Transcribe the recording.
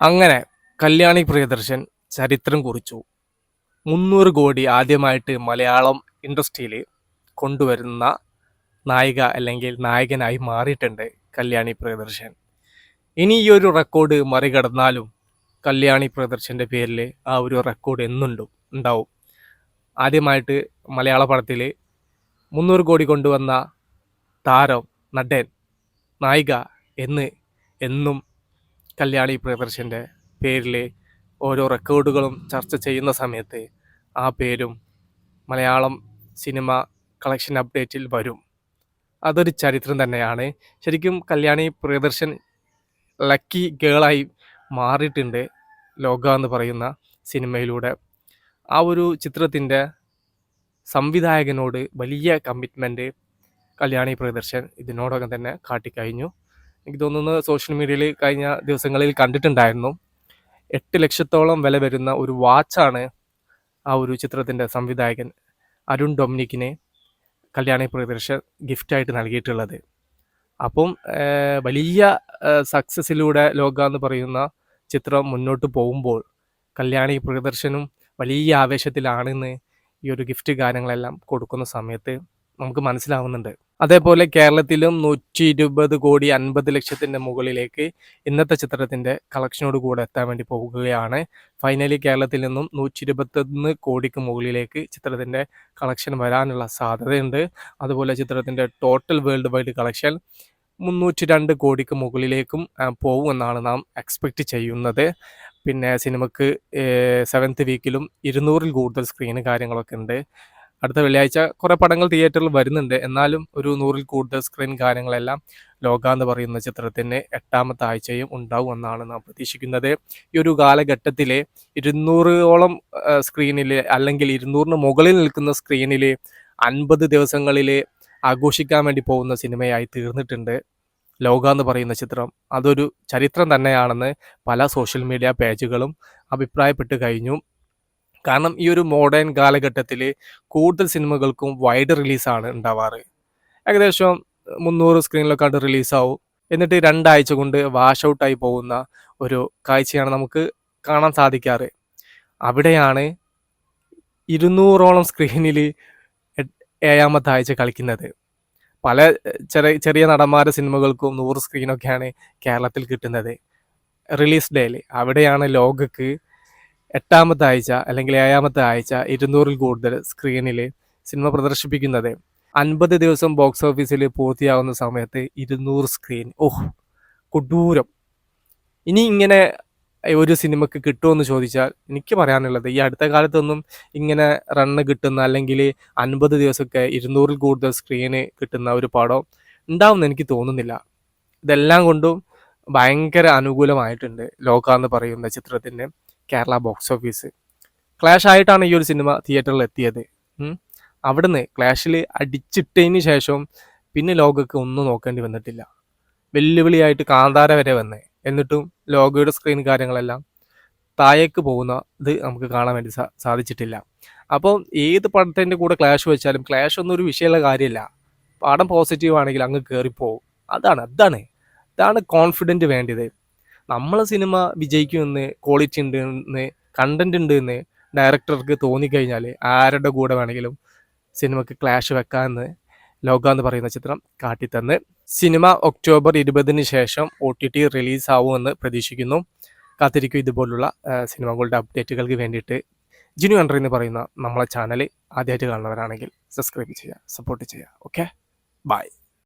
അങ്ങനെ കല്യാണി പ്രിയദർശൻ ചരിത്രം കുറിച്ചു. മുന്നൂറ് കോടി ആദ്യമായിട്ട് മലയാളം ഇൻഡസ്ട്രിയിൽ കൊണ്ടുവരുന്ന നായിക അല്ലെങ്കിൽ നായകനായി മാറിയിട്ടുണ്ട് കല്യാണി പ്രിയദർശൻ. ഇനി ഈ ഒരു റെക്കോർഡ് മറികടന്നാലും കല്യാണി പ്രിയദർശന്റെ പേരിൽ ആ ഒരു റെക്കോർഡ് എന്നുണ്ടും ഉണ്ടാവും. ആദ്യമായിട്ട് മലയാള പടത്തിൽ മുന്നൂറ് കോടി കൊണ്ടുവന്ന താരം നടൻ നായിക എന്ന് എന്നും കല്യാണി പ്രിയദർശന്റെ പേരിൽ ഓരോ റെക്കോർഡുകളും ചർച്ച ചെയ്യുന്ന സമയത്ത് ആ പേരും മലയാളം സിനിമ കളക്ഷൻ അപ്ഡേറ്റിൽ വരും. അതൊരു ചരിത്രം തന്നെയാണ്. ശരിക്കും കല്യാണി പ്രിയദർശൻ ലക്കി ഗേളായി മാറിയിട്ടുണ്ട് ലോക എന്ന് പറയുന്ന സിനിമയിലൂടെ. ആ ഒരു ചിത്രത്തിന്റെ സംവിധായകനോട് വലിയ കമ്മിറ്റ്മെന്റ് കല്യാണി പ്രിയദർശൻ ഇതിനോടകം തന്നെ കാട്ടിക്കഴിഞ്ഞു. എനിക്ക് തോന്നുന്നു സോഷ്യൽ മീഡിയയിൽ കഴിഞ്ഞ ദിവസങ്ങളിൽ കണ്ടിട്ടുണ്ടായിരുന്നു. എട്ട് ലക്ഷത്തോളം വില വരുന്ന ഒരു വാച്ചാണ് ആ ഒരു ചിത്രത്തിന്റെ സംവിധായകൻ അരുൺ ഡൊമിനിക്കിനെ കല്യാണി പ്രിയദർശൻ ഗിഫ്റ്റായിട്ട് നൽകിയിട്ടുള്ളത്. അപ്പം വലിയ സക്സസ്സിലൂടെ ലോക എന്ന് പറയുന്ന ചിത്രം മുന്നോട്ട് പോകുമ്പോൾ കല്യാണി പ്രിയദർശനും വലിയ ആവേശത്തിലാണെന്ന് ഈ ഒരു ഗിഫ്റ്റ് കാര്യങ്ങളെല്ലാം കൊടുക്കുന്ന സമയത്ത് നമുക്ക് മനസ്സിലാവുന്നുണ്ട്. അതേപോലെ കേരളത്തിലും നൂറ്റി ഇരുപത് കോടി അൻപത് ലക്ഷത്തിന്റെ മുകളിലേക്ക് ഇന്നത്തെ ചിത്രത്തിന്റെ കളക്ഷനോട് കൂടെ എത്താൻ വേണ്ടി പോകുകയാണ്. ഫൈനലി കേരളത്തിൽ നിന്നും നൂറ്റി ഇരുപത്തൊന്ന് കോടിക്ക് മുകളിലേക്ക് ചിത്രത്തിന്റെ കളക്ഷൻ വരാനുള്ള സാധ്യതയുണ്ട്. അതുപോലെ ചിത്രത്തിന്റെ ടോട്ടൽ വേൾഡ് വൈഡ് കളക്ഷൻ മുന്നൂറ്റി രണ്ട് കോടിക്ക് മുകളിലേക്കും പോകുമെന്നാണ് നാം എക്സ്പെക്റ്റ് ചെയ്യുന്നത്. പിന്നെ സിനിമക്ക് സെവൻത്ത് വീക്കിലും ഇരുന്നൂറിൽ കൂടുതൽ സ്ക്രീന് കാര്യങ്ങളൊക്കെ ഉണ്ട്. അടുത്ത വെള്ളിയാഴ്ച കുറേ പടങ്ങൾ തിയേറ്ററിൽ വരുന്നുണ്ട്. എന്നാലും ഒരു നൂറിൽ കൂടുതൽ സ്ക്രീൻ കാര്യങ്ങളെല്ലാം ലോക എന്ന് പറയുന്ന ചിത്രത്തിന് എട്ടാമത്തെ ആഴ്ചയും ഉണ്ടാവും എന്നാണ് നാം പ്രതീക്ഷിക്കുന്നത്. ഈ ഒരു കാലഘട്ടത്തിലെ ഇരുന്നൂറോളം സ്ക്രീനിൽ അല്ലെങ്കിൽ ഇരുന്നൂറിന് മുകളിൽ നിൽക്കുന്ന സ്ക്രീനിൽ അൻപത് ദിവസങ്ങളിൽ ആഘോഷിക്കാൻ വേണ്ടി പോകുന്ന സിനിമയായി തീർന്നിട്ടുണ്ട്. ലോക എന്ന് പറയുന്ന ചിത്രം. അതൊരു ചരിത്രം തന്നെയാണെന്ന് പല സോഷ്യൽ മീഡിയ പേജുകളും അഭിപ്രായപ്പെട്ട് കഴിഞ്ഞു. കാരണം ഈ ഒരു മോഡേൺ കാലഘട്ടത്തിൽ കൂടുതൽ സിനിമകൾക്കും വൈഡ് റിലീസാണ് ഉണ്ടാവാറ്. ഏകദേശം മുന്നൂറ് സ്ക്രീനിലൊക്കെ ആയിട്ട് റിലീസാവും എന്നിട്ട് രണ്ടാഴ്ച കൊണ്ട് വാഷ് ഔട്ടായി പോകുന്ന ഒരു കാഴ്ചയാണ് നമുക്ക് കാണാൻ സാധിക്കാറ്. അവിടെയാണ് ഇരുന്നൂറോളം സ്ക്രീനിൽ ഏഴാമത്തെ ആഴ്ച കളിക്കുന്നത്. പല ചെറിയ ചെറിയ നടന്മാരുടെ സിനിമകൾക്കും നൂറ് സ്ക്രീനൊക്കെയാണ് കേരളത്തിൽ കിട്ടുന്നത്. റിലീസ് ഡേയിൽ അവിടെയാണ് ലോകക്ക് എട്ടാമത്തെ ആഴ്ച അല്ലെങ്കിൽ ഏഴാമത്തെ ആഴ്ച ഇരുന്നൂറിൽ കൂടുതൽ സ്ക്രീനിൽ സിനിമ പ്രദർശിപ്പിക്കുന്നത്. അൻപത് ദിവസം ബോക്സ് ഓഫീസിൽ പൂർത്തിയാകുന്ന സമയത്ത് ഇരുന്നൂറ് സ്ക്രീൻ ഓഹ് കൊടൂരം. ഇനി ഇങ്ങനെ ഒരു സിനിമക്ക് കിട്ടുമെന്ന് ചോദിച്ചാൽ എനിക്ക് പറയാനുള്ളത് ഈ അടുത്ത കാലത്തൊന്നും ഇങ്ങനെ റണ്ണ് കിട്ടുന്ന അല്ലെങ്കിൽ അൻപത് ദിവസമൊക്കെ ഇരുന്നൂറിൽ കൂടുതൽ സ്ക്രീന് കിട്ടുന്ന ഒരു പടം ഉണ്ടാവുമെന്ന് എനിക്ക് തോന്നുന്നില്ല. ഇതെല്ലാം കൊണ്ടും ഭയങ്കര അനുകൂലമായിട്ടുണ്ട് ലോക എന്ന് പറയുന്ന ചിത്രത്തിന്. കേരള ബോക്സ് ഓഫീസ് ക്ലാഷ് ആയിട്ടാണ് ഈ ഒരു സിനിമ തിയേറ്ററിൽ എത്തിയത്. അവിടുന്ന് ക്ലാഷിൽ അടിച്ചിട്ടതിന് ശേഷവും പിന്നെ ലോകക്ക് ഒന്നും നോക്കേണ്ടി വന്നിട്ടില്ല. വെല്ലുവിളിയായിട്ട് കാന്താര വരെ വന്നേ. എന്നിട്ടും ലോകയുടെ സ്ക്രീൻ കാര്യങ്ങളെല്ലാം താഴേക്ക് പോകുന്ന ഇത് നമുക്ക് കാണാൻ വേണ്ടി സാധിച്ചിട്ടില്ല. അപ്പോൾ ഏത് പടത്തിന്റെ കൂടെ ക്ലാഷ് വെച്ചാലും ക്ലാഷ് ഒന്നും ഒരു വിഷയമുള്ള കാര്യമില്ല. പടം പോസിറ്റീവ് ആണെങ്കിൽ അങ്ങ് കയറിപ്പോവും അതാണ് അതാണ്. ഇതാണ് കോൺഫിഡന്റ് വേണ്ടത്. നമ്മളെ സിനിമ വിജയിക്കുമെന്ന് ക്വാളിറ്റി ഉണ്ട് എന്ന് കണ്ടന്റ് ഉണ്ട് എന്ന് ഡയറക്ടർക്ക് തോന്നിക്കഴിഞ്ഞാൽ ആരുടെ കൂടെ വേണമെങ്കിലും സിനിമക്ക് ക്ലാഷ് വെക്കാമെന്ന് ലോക എന്ന് പറയുന്ന ചിത്രം കാട്ടിത്തന്ന്. സിനിമ ഒക്ടോബർ ഇരുപതിന് ശേഷം ഒ ടി ടി റിലീസ് ആവുമെന്ന് പ്രതീക്ഷിക്കുന്നു. കാത്തിരിക്കും ഇതുപോലുള്ള സിനിമകളുടെ അപ്ഡേറ്റുകൾക്ക് വേണ്ടിയിട്ട്. ജിനു അണ്ടർ എന്ന് പറയുന്ന നമ്മളെ ചാനൽ ആദ്യമായിട്ട് കാണുന്നവരാണെങ്കിൽ സബ്സ്ക്രൈബ് ചെയ്യുക സപ്പോർട്ട് ചെയ്യുക. Okay bye